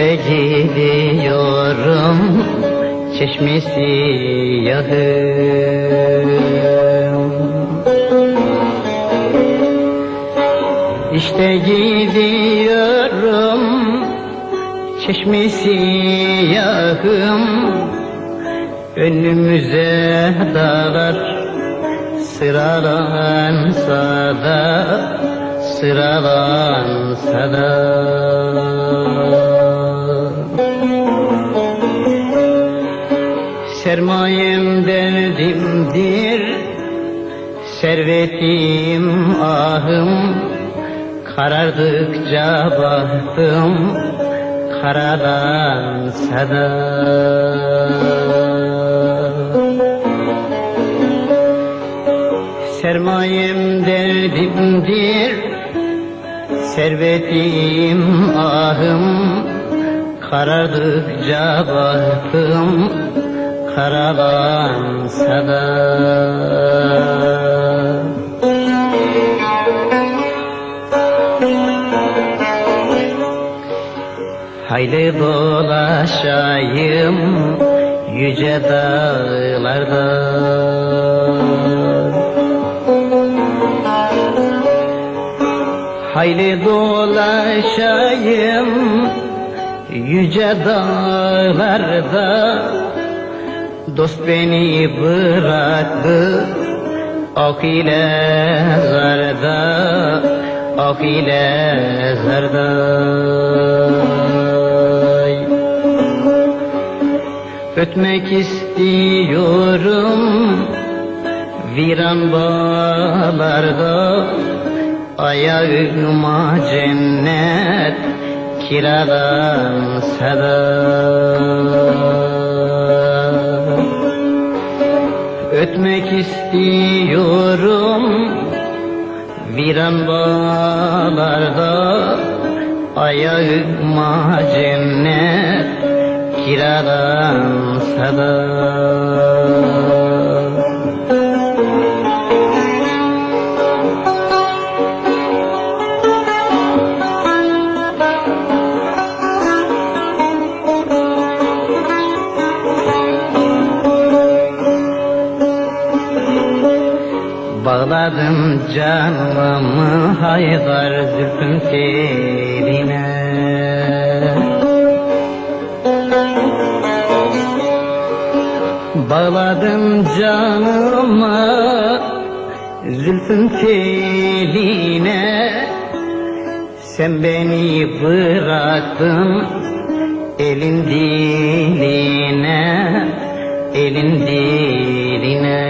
Hapse gidiyorum Çeşmesi yadım İşte gidiyorum Çeşmesi yahım Önümüze dağlar Sıralansa da Sıralansa da. Sermayem derdimdir. Servetim ahım Karardıkça bahtım Karalansa da Sermayem derdimdir. Servetim ahım Karardıkça bahtım Karalansa da Hayli dolaşayım yüce dağlarda. Hayli dolaşayım yüce dağlarda Dost beni bıraktı. Ok ile zarda Ok ile zarda Ötmek istiyorum Viran bağlarda. Ayağıma cennet Kiralansa da Ötmek istiyorum. Viran bağlarda Ayağıma cennet Kiralansa da Bağladım canımı haydar zülfün teline Bağladım canımı zülfün teline Sen beni bıraktın elin diline Elin diline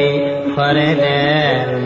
parelense de